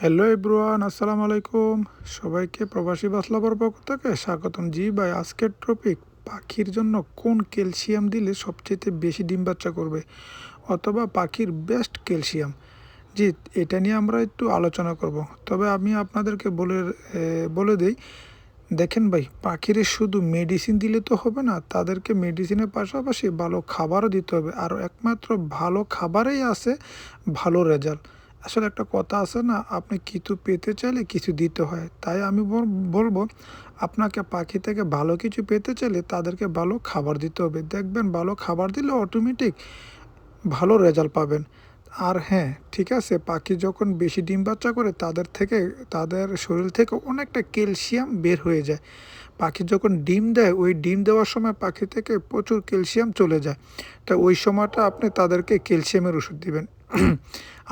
Hello এব্রুয়ান আসসালামু আলাইকুম। সবাইকে প্রবাসী বাসলাবার পক্ষ থেকে স্বাগতম। জি ভাই, আজকের টপিক পাখির জন্য কোন ক্যালসিয়াম দিলে সবচেয়ে বেশি ডিম বাচ্চা করবে? অথবা পাখির বেস্ট ক্যালসিয়াম? জি, এটা নিয়ে আমরা একটু আলোচনা করব। তবে আমি আপনাদেরকে বলে বলে দিই, দেখেন ভাই, পাখিরে শুধু মেডিসিন দিলে তো হবে না, তাদেরকে মেডিসিনের পাশাপাশি ভালো খাবারও দিতে হবে। আর একমাত্র ভালো খাবারেই আছে ভালো রেজাল্ট আসলে একটা কথা আছে না, আপনি কিছু পেতে চাইলে কিছু দিতে হয়। তাই আমি বল- বলব, আপনাকে পাখি থেকে ভালো কিছু পেতে চাইলে তাদেরকে ভালো খাবার দিতে হবে। দেখবেন ভালো খাবার দিলে অটোমেটিক ভালো রেজাল্ট পাবেন। আর হ্যাঁ ঠিক আছে, পাখি যখন বেশি ডিম বাচ্চা করে তাদের থেকে, তাদের শরীর থেকে অনেকটা ক্যালসিয়াম বের হয়ে যায়। পাখি যখন ডিম দেয়, ওই ডিম দেওয়ার সময় পাখি থেকে প্রচুর ক্যালসিয়াম চলে যায়। তা ওই সময়টা আপনি তাদেরকে ক্যালসিয়ামের ওষুধ দিবেন।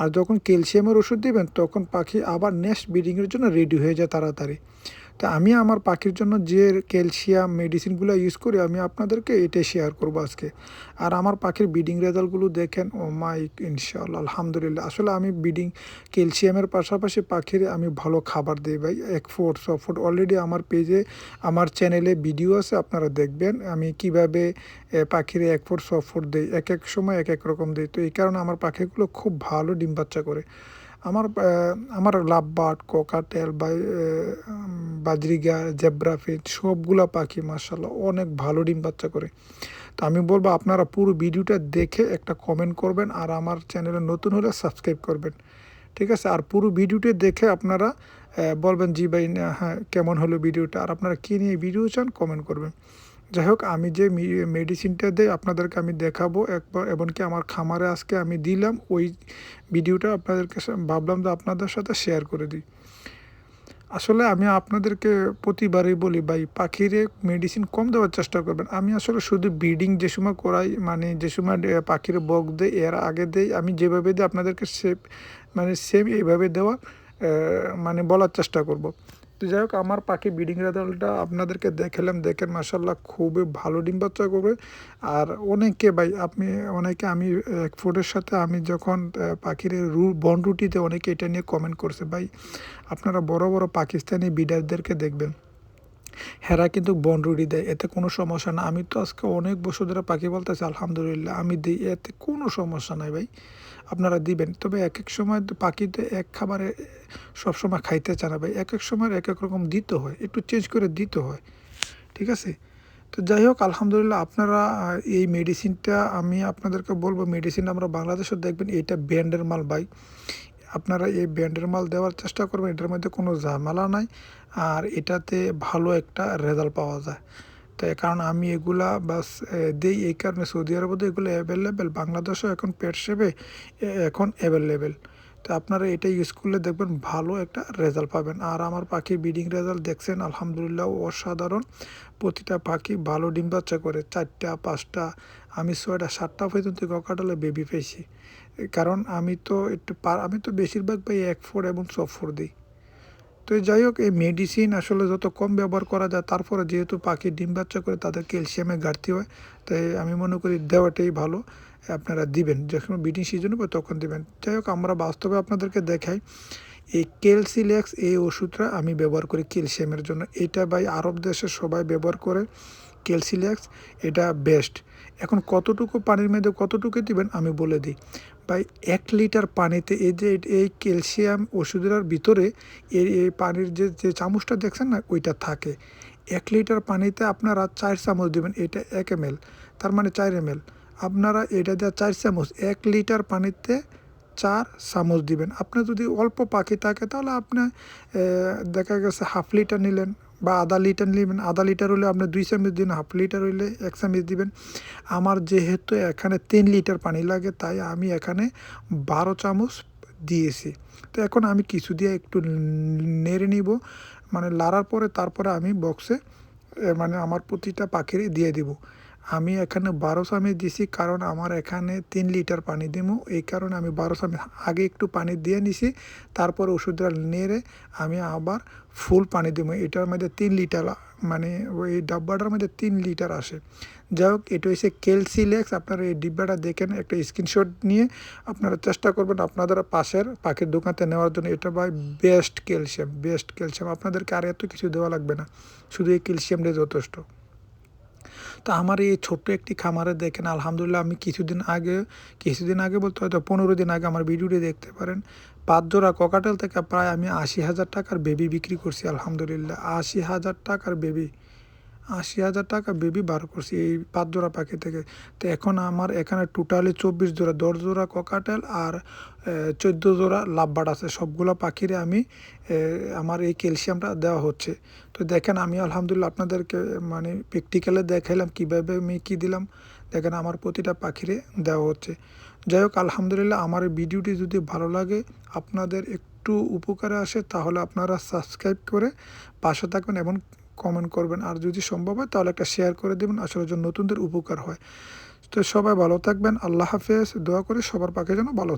আর যখন ক্যালসিয়ামের ওষুধ দেবেন, তখন পাখি আবার নেক্সট ব্রিডিংয়ের জন্য রেডি হয়ে যায় তাড়াতাড়ি। তা আমি আমার পাখির জন্য যে ক্যালসিয়াম, মেডিসিনগুলো ইউজ করি, আমি আপনাদেরকে এটাই শেয়ার করব আজকে। আর আমার পাখির ব্রিডিং রেজাল্টগুলো দেখেন, ও মাই ইনশাআল্লাহ, আলহামদুলিল্লাহ। আসলে আমি ব্রিডিং ক্যালসিয়ামের পাশাপাশি পাখির আমি ভালো খাবার দিই ভাই, এক ফুট ছ ফুট অলরেডি আমার পেজে আমার চ্যানেলে ভিডিও আছে, আপনারা দেখবেন। আমি কীভাবে পাখিরে এক ফুট ছ ফুট দিই, এক এক সময় এক এক রকম দিই। তো এই কারণে আমার পাখিগুলো খুব ভালো ডিম বাচ্চা করে। আমার আমার লাভবার্ড কোকাটেল বা বাজরিগা জেব্রাফিট সবগুলা পাখি মার্শাল্লাহ অনেক ভালো ডিম বাচ্চা করে। তো আমি বলব আপনারা পুরো ভিডিওটা দেখে একটা কমেন্ট করবেন আর আমার চ্যানেলে নতুন হলে সাবস্ক্রাইব করবেন। ঠিক আছে? আর পুরো ভিডিওটি দেখে আপনারা বলবেন, জি ভাই হ্যাঁ কেমন হলো ভিডিওটা? আর আপনারা কী নিয়ে ভিডিও চান কমেন্ট করবেন। যাই হোক আমি যে মেডিসিনটা দেই আপনাদেরকে আমি দেখাবো একবার, এমনকি আমার খামারে আজকে আমি দিলাম, ওই ভিডিওটা আপনাদেরকে ভাবলাম যে আপনাদের সাথে শেয়ার করে দিই। আসলে আমি আপনাদেরকে প্রতিবারই বলি, ভাই, পাখিরে মেডিসিন কম দেওয়ার চেষ্টা করবেন। আমি আসলে শুধু ব্রিডিং যে সময় করাই মানে যে সময় পাখির বক দেয় এর আগে দেই, আমি যেভাবে দিই, আপনাদেরকে সে মানে সেম এইভাবে দেওয়া মানে বলার চেষ্টা করব। তো যাই হোক, আমার পাখি ব্রিডিং রেজাল্টটা আপনাদেরকে দেখালাম, দেখেন মাসাল্লাহ খুবই ভালো ডিম বাচ্চা করবে। আর অনেকে ভাই, আপনি, অনেকে আমি এক ফুটের সাথে আমি যখন পাখির রু বন রুটিতে অনেকে এটা নিয়ে কমেন্ট করছে। ভাই, আপনারা বড় বড় পাকিস্তানি বিডারদেরকে দেখবেন। হেরা কিন্তু বন রুটি দেয়, এতে কোনো সমস্যা না। আমি তো আজকে অনেক বছর ধরে পাখি বলতেছি, আলহামদুলিল্লাহ, আমি দিই, এতে কোনো সমস্যা নাই ভাই। আপনারা দিবেন, তবে এক এক সময় তো পাখিতে এক খাবারে সবসময় খাইতে চায় না ভাই। এক এক সময় এক এক রকম দিতে হয়, একটু চেঞ্জ করে দিতে হয়, ঠিক আছে? তো যাই হোক, আলহামদুলিল্লাহ, আপনারা এই মেডিসিনটা আমি আপনাদেরকে বলব মেডিসিন আমরা বাংলাদেশে দেখবেন, এটা ব্র্যান্ডের মাল ভাই। আপনারা এই ব্র্যান্ডের মাল দেওয়ার চেষ্টা করবেন, এটার মধ্যে কোনো ঝামেলা নাই আর এটাতে ভালো একটা রেজাল্ট পাওয়া যায়। তো এই কারণ আমি এগুলা বাস দেই এই কারণে সৌদি আরবে এগুলো অ্যাভেলেবেল বাংলাদেশেও এখন পেট সেবে এখন অ্যাভেলেবেল তো আপনারা এটা ইউজ করলে দেখবেন ভালো একটা রেজাল্ট পাবেন। আর আমার পাখির ব্রিডিং রেজাল্ট দেখছেন, আলহামদুলিল্লাহ অসাধারণ। প্রতিটা পাখি ভালো ডিম বাচ্চা করে, চারটা, পাঁচটা, আমি ছয়টা, সাতটা পর্যন্ত ককাটালে বেবি পেয়েছি কারণ আমি তো একটু পার আমি তো বেশিরভাগ পাই এক ফোর এবং ছ ফোর দিই। তো যাই হোক, এই মেডিসিন আসলে যত কম ব্যবহার করা যায়, তারপরে যেহেতু পাখি ডিম বাচ্চা করে তাদের ক্যালসিয়ামের ঘাটতি হয়, তাই আমি মনে করি দেওয়াটাই ভালো। আপনারা দিবেন যখন ব্রিডিং সিজন হবে তখন দিবেন। যাই হোক, আমরা বাস্তবে আপনাদেরকে দেখাই, এই ক্যালসিলেক্স এই ওষুধটা আমি ব্যবহার করি ক্যালসিয়ামের জন্য। এটা ভাই আরব দেশে সবাই ব্যবহার করে ক্যালসিলেক্স এটা বেস্ট এখন কতটুকু পানির মধ্যে কতটুকু দিবেন আমি বলে দিই। ভাই, এক লিটার পানিতে এই যে, এই ক্যালসিয়াম ওষুধের ভিতরে এই এই পানির যে যে চামচটা দেখছেন না, ওইটা থাকে। এক লিটার পানিতে আপনারা চার চামচ দেবেন, এটা এক এম তার মানে চার এম আপনারা এটা দেওয়া চার চামচ, এক লিটার পানিতে চার চামচ দিবেন। আপনি যদি অল্প পাখি থাকে, তাহলে আপনি দেখা গেছে হাফ লিটার নিলেন বা আধা লিটার নেবেন, আধা লিটার হলে আপনি দুই চামচ দিন হাফ লিটার হইলে এক চামচ দিবেন। আমার যেহেতু এখানে তিন লিটার পানি লাগে, তাই আমি এখানে বারো চামচ দিয়েছি। তো এখন আমি কিছু দিয়ে একটু নেড়ে নিব মানে লাড়ার পরে তারপরে আমি বক্সে মানে আমার প্রতিটা পাখিরই দিয়ে দিব। আমি এখানে বারোশো আমি দিছি কারণ আমার এখানে তিন লিটার পানি দিব এই কারণে আমি বারোশো আমি আগে একটু পানি দিয়ে নিছি, তারপর ওষুধটা নেড়ে আমি আবার ফুল পানি দেবো এটার মধ্যে তিন লিটার মানে ওই ডাব্বাটার মধ্যে তিন লিটার আসে। যাই হোক এটা হচ্ছে কেলসিলেক্স আপনারা এই ডিব্বাটা দেখেন, একটা স্ক্রিনশট নিয়ে আপনারা চেষ্টা করবেন আপনাদের পাশের পাখির দোকানতে নেওয়ার জন্য। এটা ভাই বেস্ট ক্যালসিয়াম বেস্ট ক্যালসিয়াম। আপনাদেরকে আর এত কিছু দেওয়া লাগবে না, শুধু এই ক্যালসিয়ামটাই যথেষ্ট। তো আমার এই ছোট্ট একটি খামারে দেখেন, আলহামদুলিল্লাহ আমি কিছুদিন আগে কিছুদিন আগে বলতে হয়তো পনেরো দিন আগে আমার ভিডিওটি দেখতে পারেন। পাঁচ জোড়া ককাটেল থেকে প্রায় আমি আশি হাজার টাকার বেবি বিক্রি করছি, আলহামদুলিল্লাহ। আশি হাজার টাকার বেবি আশি হাজার টাকা বেবি বার করছি এই পাঁচ জোড়া পাখি থেকে। তো এখন আমার এখানে টোটালি চব্বিশ জোড়া, দশ জোড়া ককাটেল আর চোদ্দ জোড়া লাভবাট আছে। সবগুলো পাখিরে আমি আমার এই ক্যালসিয়ামটা দেওয়া হচ্ছে। তো দেখেন, আমি আলহামদুলিল্লাহ আপনাদেরকে মানে প্র্যাকটিক্যালে দেখাইলাম, কীভাবে আমি কী দিলাম। দেখেন, আমার প্রতিটা পাখিরে দেওয়া হচ্ছে। যাই হোক, আলহামদুলিল্লাহ আমার ভিডিওটি যদি ভালো লাগে, আপনাদের একটু উপকারে আসে, তাহলে আপনারা সাবস্ক্রাইব করে পাশে থাকবেন এবং কমেন্ট করবেন। আর যদি সম্ভব হয়, তাহলে একটা শেয়ার করে দেবেন। আসলে যেন নতুনদের উপকার হয়। তো সবাই ভালো থাকবেন। আল্লাহ হাফেজ। দোয়া করে সবার পাখি যেন ভালো